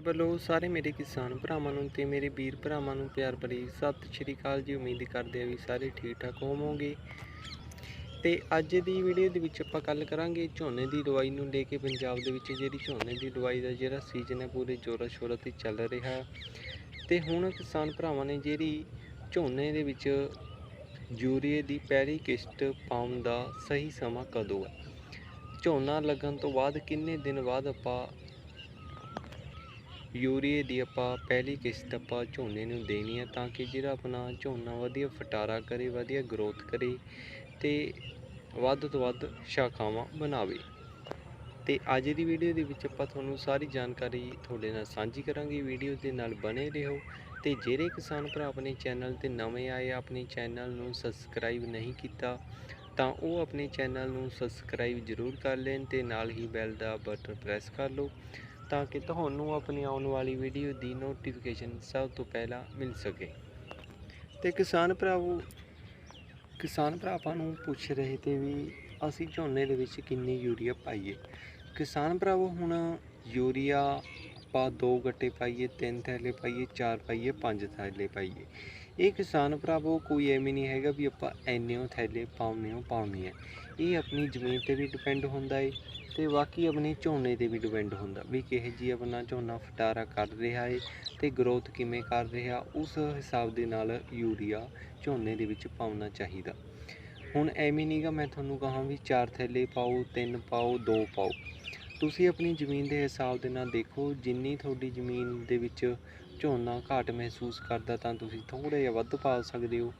ਵੱਲੋਂ ਸਾਰੇ ਮੇਰੇ ਕਿਸਾਨ ਭਰਾਵਾਂ ਨੂੰ ਤੇ ਮੇਰੇ ਵੀਰ ਭਰਾਵਾਂ ਨੂੰ ਪਿਆਰ ਭਰੀ ਸਤਿ ਸ਼੍ਰੀ ਅਕਾਲ ਜੀ। ਉਮੀਦ ਕਰਦੇ ਆ ਵੀ ਸਾਰੇ ਠੀਕ ਠਾਕ ਹੋਵੋਗੇ। ਤੇ ਅੱਜ ਦੀ ਵੀਡੀਓ ਦੇ ਵਿੱਚ ਆਪਾਂ ਗੱਲ ਕਰਾਂਗੇ ਝੋਨੇ ਦੀ ਦਵਾਈ ਨੂੰ ਲੈ ਕੇ। ਪੰਜਾਬ ਦੇ ਵਿੱਚ ਜਿਹੜੀ ਝੋਨੇ ਦੀ ਦਵਾਈ ਦਾ ਜਿਹੜਾ ਸੀਜ਼ਨ ਹੈ, ਪੂਰੇ ਜ਼ੋਰਾਂ ਸ਼ੋਰਾਂ ਤੇ ਚੱਲ ਰਿਹਾ। ਤੇ ਹੁਣ ਕਿਸਾਨ ਭਰਾਵਾਂ ਨੇ ਜਿਹੜੀ ਝੋਨੇ ਦੇ ਵਿੱਚ ਯੂਰੀਏ ਦੀ ਪਹਿਲੀ ਕਿਸ਼ਤ ਪਾਉਣ ਦਾ ਸਹੀ ਸਮਾਂ ਕਦੋਂ ਹੈ? ਝੋਨਾ ਲੱਗਣ ਤੋਂ ਬਾਅਦ ਕਿੰਨੇ ਦਿਨ ਬਾਅਦ ਆਪਾਂ ਯੂਰੀਏ ਦੀ ਆਪਾਂ ਪਹਿਲੀ ਕਿਸ਼ਤ ਆਪਾਂ ਝੋਨੇ ਨੂੰ ਦੇਣੀ ਹੈ ਤਾਂ ਕਿ ਜਿਹੜਾ ਆਪਣਾ ਝੋਨਾ ਵਧੀਆ ਫਟਾਰਾ ਕਰੇ, ਵਧੀਆ ਗਰੋਥ ਕਰੇ ਤੇ ਵੱਧ ਤੋਂ ਵੱਧ ਸ਼ਾਖਾਵਾਂ ਬਣਾਵੇ। ਤੇ ਅੱਜ ਦੀ ਵੀਡੀਓ ਦੇ ਵਿੱਚ ਆਪਾਂ ਤੁਹਾਨੂੰ ਸਾਰੀ ਜਾਣਕਾਰੀ ਤੁਹਾਡੇ ਨਾਲ ਸਾਂਝੀ ਕਰਾਂਗੇ। ਵੀਡੀਓ ਦੇ ਨਾਲ ਬਣੇ ਰਹੋ ਤੇ ਜਿਹੜੇ ਕਿਸਾਨ ਭਰਾ ਆਪਣੇ ਚੈਨਲ ਤੇ ਨਵੇਂ ਆਏ, ਆਪਣੇ ਚੈਨਲ ਨੂੰ ਸਬਸਕ੍ਰਾਈਬ ਨਹੀਂ ਕੀਤਾ ਤਾਂ ਉਹ ਆਪਣੇ ਚੈਨਲ ਨੂੰ ਸਬਸਕ੍ਰਾਈਬ ਜ਼ਰੂਰ ਕਰ ਲੈਣ ਤੇ ਨਾਲ ਹੀ ਬੈਲ ਦਾ ਬਟਨ ਪ੍ਰੈਸ ਕਰ ਲਓ। ਤਾਂ ਕਿ ਤੁਹਾਨੂੰ ਆਪਣੀ ਆਉਣ ਵਾਲੀ ਵੀਡੀਓ ਦੀ ਨੋਟੀਫਿਕੇਸ਼ਨ ਸਭ ਤੋਂ ਪਹਿਲਾਂ ਮਿਲ ਸਕੇ। ਤੇ ਕਿਸਾਨ ਭਰਾਵੋ, ਕਿਸਾਨ ਭਰਾਵਾਂ ਨੂੰ ਪੁੱਛ ਰਹੇ ਤੇ ਵੀ ਅਸੀਂ ਝੋਨੇ ਦੇ ਵਿੱਚ ਕਿੰਨੀ ਯੂਰੀਆ ਪਾਈਏ? ਕਿਸਾਨ ਭਰਾਵੋ, ਹੁਣ ਯੂਰੀਆ ਆਪਾਂ ਦੋ ਗੱਟੇ ਪਾਈਏ, ਤਿੰਨ ਥੈਲੇ ਪਾਈਏ, ਚਾਰ ਪਾਈਏ, ਪੰਜ ਥੈਲੇ ਪਾਈਏ। ਇਹ ਕਿਸਾਨ ਭਰਾਵੋ, ਕੋਈ ਐਵੇਂ ਨਹੀਂ ਹੈਗਾ ਵੀ ਆਪਾਂ ਐਨੇਓ ਥੈਲੇ ਪਾਉਣੇ ਹੋ ਪਾਉਣੀ ਹੈ। ਇਹ ਆਪਣੀ ਜ਼ਮੀਨ ਤੇ ਵੀ ਡਿਪੈਂਡ ਹੁੰਦਾ ਏ ਤੇ ਬਾਕੀ ਆਪਣੇ ਝੋਨੇ ਤੇ ਵੀ ਡਿਪੈਂਡ ਹੁੰਦਾ ਵੀ ਕਿਹੋ ਜੀ ਆਪਣਾ ਝੋਨਾ ਫਟਾਰਾ ਕਰ ਰਿਹਾ ਏ ਤੇ ਗਰੋਥ ਕਿਵੇਂ ਕਰ ਰਿਹਾ, ਉਸ ਹਿਸਾਬ ਦੇ ਨਾਲ ਯੂਰੀਆ ਝੋਨੇ ਦੇ ਵਿੱਚ ਪਾਉਣਾ ਚਾਹੀਦਾ। ਹੁਣ ਐਵੇਂ ਨਹੀਂਗਾ ਮੈਂ ਤੁਹਾਨੂੰ ਕਹਾਂ ਵੀ ਚਾਰ ਥੈਲੇ ਪਾਓ, ਤਿੰਨ ਪਾਓ, ਦੋ ਪਾਓ। ਤੁਸੀਂ ਆਪਣੀ ਜ਼ਮੀਨ ਦੇ ਹਿਸਾਬ ਦੇ ਨਾਲ ਦੇਖੋ, ਜਿੰਨੀ ਤੁਹਾਡੀ ਜ਼ਮੀਨ ਦੇ ਵਿੱਚ ਝੋਨਾ ਘਾਟ ਮਹਿਸੂਸ ਕਰਦਾ ਤਾਂ ਤੁਸੀਂ ਥੋੜ੍ਹਾ ਜਿਹਾ ਵੱਧ ਪਾ ਸਕਦੇ ਹੋ।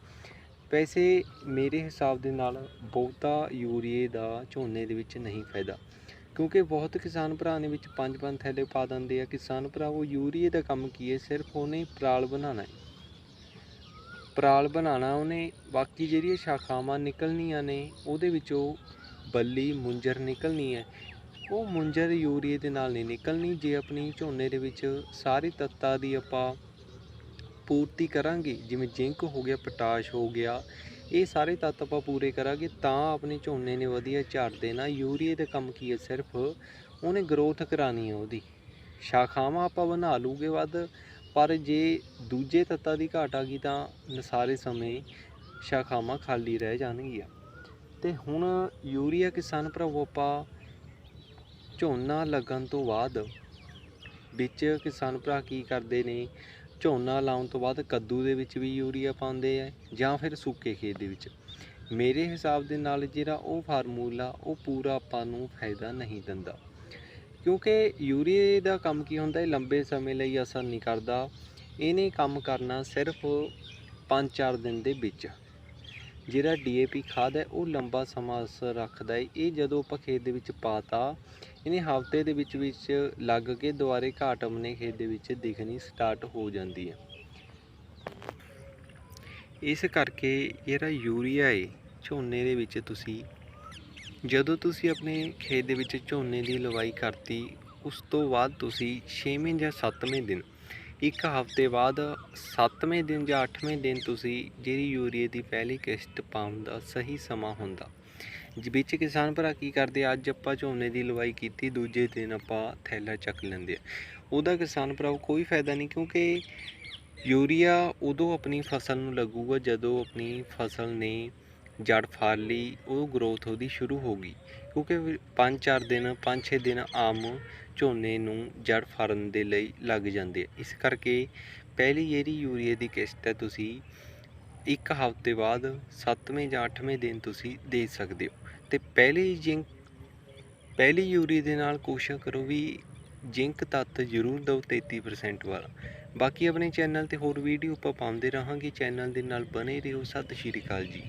ਵੈਸੇ ਮੇਰੇ ਹਿਸਾਬ ਦੇ ਨਾਲ ਬਹੁਤਾ ਯੂਰੀਏ ਦਾ ਝੋਨੇ ਦੇ ਵਿੱਚ ਨਹੀਂ ਫਾਇਦਾ। ਕਿਉਂਕਿ ਬਹੁਤ ਕਿਸਾਨ ਭਰਾ ਨੇ ਵਿੱਚ ਪੰਜ ਪੰਜ ਥੈਲੇ ਪਾ ਦਿੰਦੇ ਆ। ਕਿਸਾਨ ਭਰਾ, ਉਹ ਯੂਰੀਏ ਦਾ ਕੰਮ ਕੀ ਹੈ? ਸਿਰਫ ਉਹਨੇ ਪਰਾਲ ਬਣਾਉਣਾ ਹੈ। ਪਰਾਲ ਬਣਾਉਣਾ ਉਹਨੇ, ਬਾਕੀ ਜਿਹੜੀਆਂ ਸ਼ਾਖਾਵਾਂ ਨਿਕਲਣੀਆਂ ਨੇ, ਉਹਦੇ ਵਿੱਚੋਂ ਬੱਲੀ, ਮੁੰਜਰ ਨਿਕਲਣੀ ਹੈ। ਉਹ ਮੁੰਜਰ ਯੂਰੀਏ ਦੇ ਨਾਲ ਨਹੀਂ ਨਿਕਲਣੀ, ਜੇ ਆਪਣੀ ਝੋਨੇ ਦੇ ਵਿੱਚ ਸਾਰੇ ਤੱਤਾਂ ਦੀ ਆਪਾਂ ਪੂਰਤੀ ਕਰਾਂਗੇ, ਜਿਵੇਂ ਜ਼ਿੰਕ ਹੋ ਗਿਆ, ਪੋਟਾਸ਼ ਹੋ ਗਿਆ, ਇਹ ਸਾਰੇ ਤੱਤ ਆਪਾਂ ਪੂਰੇ ਕਰਾਂਗੇ, ਤਾਂ ਆਪਣੇ ਝੋਨੇ ਨੇ ਵਧੀਆ ਝਾੜ ਦੇਣਾ। ਯੂਰੀਏ ਦਾ ਕੰਮ ਕੀ ਹੈ? ਸਿਰਫ ਉਹਨੇ ਗਰੋਥ ਕਰਾਣੀ ਹੈ ਉਹਦੀ। ਸ਼ਾਖਾਵਾਂ ਆਪਾਂ ਬਣਾ ਲੂਗੇ ਵੱਧ, ਪਰ ਜੇ ਦੂਜੇ ਤੱਤਾਂ ਦੀ ਘਾਟ ਆ ਗਈ ਤਾਂ ਨਸਾਰੇ ਸਮੇਂ ਸ਼ਾਖਾਵਾਂ ਖਾਲੀ ਰਹਿ ਜਾਣਗੀਆਂ। ਤੇ ਹੁਣ ਯੂਰੀਆ ਕਿਸਾਨ ਭਰਾਵੋ, ਆਪਾਂ ਝੋਨਾ ਲੱਗਣ ਤੋਂ ਬਾਅਦ ਵਿੱਚ ਕਿਸਾਨ ਭਰਾ ਕੀ ਕਰਦੇ ਨੇ? ਝੋਨਾ ਲਾਉਣ ਤੋਂ ਬਾਅਦ ਕੱਦੂ ਦੇ ਵਿੱਚ ਵੀ ਯੂਰੀਆ ਪਾਉਂਦੇ ਆ ਜਾਂ ਫਿਰ ਸੁੱਕੇ ਖੇਤ ਦੇ ਵਿੱਚ। ਮੇਰੇ ਹਿਸਾਬ ਦੇ ਨਾਲ ਜਿਹੜਾ ਉਹ ਫਾਰਮੂਲਾ, ਉਹ ਪੂਰਾ ਆਪਾਂ ਨੂੰ ਫਾਇਦਾ ਨਹੀਂ ਦਿੰਦਾ। ਕਿਉਂਕਿ ਯੂਰੀਏ ਦਾ ਕੰਮ ਕੀ ਹੁੰਦਾ? ਹੈ ਲੰਬੇ ਸਮੇਂ ਲਈ ਅਸਰ ਨਹੀਂ ਕਰਦਾ। ਇਹਨੇ ਕੰਮ ਕਰਨਾ ਸਿਰਫ 5-4 ਦਿਨ ਦੇ ਵਿੱਚ। ਜਿਹੜਾ ਡੀਏਪੀ ਖਾਦ ਹੈ, ਉਹ ਲੰਬਾ ਸਮਾਂ ਅਸਰ ਰੱਖਦਾ ਹੈ। ਇਹ ਜਦੋਂ ਆਪਾਂ ਖੇਤ ਦੇ ਵਿੱਚ ਪਾਤਾ, ਇਹਨੇ ਹਫ਼ਤੇ ਦੇ ਵਿੱਚ ਵਿੱਚ ਲੱਗ ਕੇ ਦੁਬਾਰੇ ਘਾਟ ਆਪਣੇ ਖੇਤ ਦੇ ਵਿੱਚ ਦਿਖਣੀ ਸਟਾਰਟ ਹੋ ਜਾਂਦੀ ਹੈ। ਇਸ ਕਰਕੇ ਜਿਹੜਾ ਯੂਰੀਆ ਹੈ, ਝੋਨੇ ਦੇ ਵਿੱਚ ਤੁਸੀਂ, ਜਦੋਂ ਤੁਸੀਂ ਆਪਣੇ ਖੇਤ ਦੇ ਵਿੱਚ ਝੋਨੇ ਦੀ ਲਵਾਈ ਕਰਤੀ, ਉਸ ਤੋਂ ਬਾਅਦ ਤੁਸੀਂ 6ਵੇਂ ਜਾਂ 7ਵੇਂ ਦਿਨ ਇੱਕ ਹਫ਼ਤੇ ਬਾਅਦ 7ਵੇਂ ਦਿਨ ਜਾਂ 8ਵੇਂ ਦਿਨ ਤੁਸੀਂ ਜਿਹੜੀ ਯੂਰੀਏ ਦੀ ਪਹਿਲੀ ਕਿਸ਼ਤ ਪਾਉਣ ਦਾ ਸਹੀ ਸਮਾਂ ਹੁੰਦਾ। ਜਿ- ਵਿੱਚ ਕਿਸਾਨ ਭਰਾ ਕੀ ਕਰਦੇ ਅੱਜ ਆਪਾਂ ਝੋਨੇ ਦੀ ਲਵਾਈ ਕੀਤੀ, ਦੂਜੇ ਦਿਨ ਆਪਾਂ ਥੈਲਾ ਚੱਕ ਲੈਂਦੇ ਆ। ਉਹਦਾ ਕਿਸਾਨ ਭਰਾ ਕੋਈ ਫਾਇਦਾ ਨਹੀਂ ਕਿਉਂਕਿ ਯੂਰੀਆ ਉਦੋਂ ਆਪਣੀ ਫਸਲ ਨੂੰ ਲੱਗੂਗਾ ਜਦੋਂ ਆਪਣੀ ਫਸਲ ਨੇ ਜੜ ਫਾੜ ਲਈ ਉਹ ਗਰੋਥ ਉਹਦੀ ਸ਼ੁਰੂ ਹੋ ਗਈ। ਕਿਉਂਕਿ 5-4 ਦਿਨ 5-6 ਦਿਨ ਆਮ ਝੋਨੇ ਨੂੰ ਜੜ ਫਾਰਨ ਦੇ ਲਈ ਲੱਗ ਜਾਂਦੇ ਆ। ਇਸ ਕਰਕੇ ਪਹਿਲੀ ਜਿਹੜੀ ਯੂਰੀਏ ਦੀ ਕਿਸ਼ਤ ਹੈ ਤੁਸੀਂ ਇੱਕ ਹਫ਼ਤੇ ਬਾਅਦ 7ਵੇਂ ਜਾਂ 8ਵੇਂ ਦਿਨ ਤੁਸੀਂ ਦੇ ਸਕਦੇ ਹੋ। ਤੇ ਪਹਿਲੀ ਜਿੰਕ, ਪਹਿਲੀ ਯੂਰੀਏ ਦੇ ਨਾਲ ਕੋਸ਼ਿਸ਼ ਕਰੋ ਵੀ ਜਿੰਕ ਤੱਤ ਜ਼ਰੂਰ ਦਿਓ 33% ਵਾਲਾ। ਬਾਕੀ ਆਪਣੇ ਚੈਨਲ ਤੇ ਹੋਰ ਵੀਡੀਓ ਆਪਾਂ ਪਾਉਂਦੇ ਰਹਾਂਗੇ। ਚੈਨਲ ਦੇ ਨਾਲ ਬਣੇ ਰਹੋ। ਸਤਿ ਸ਼੍ਰੀ ਅਕਾਲ ਜੀ।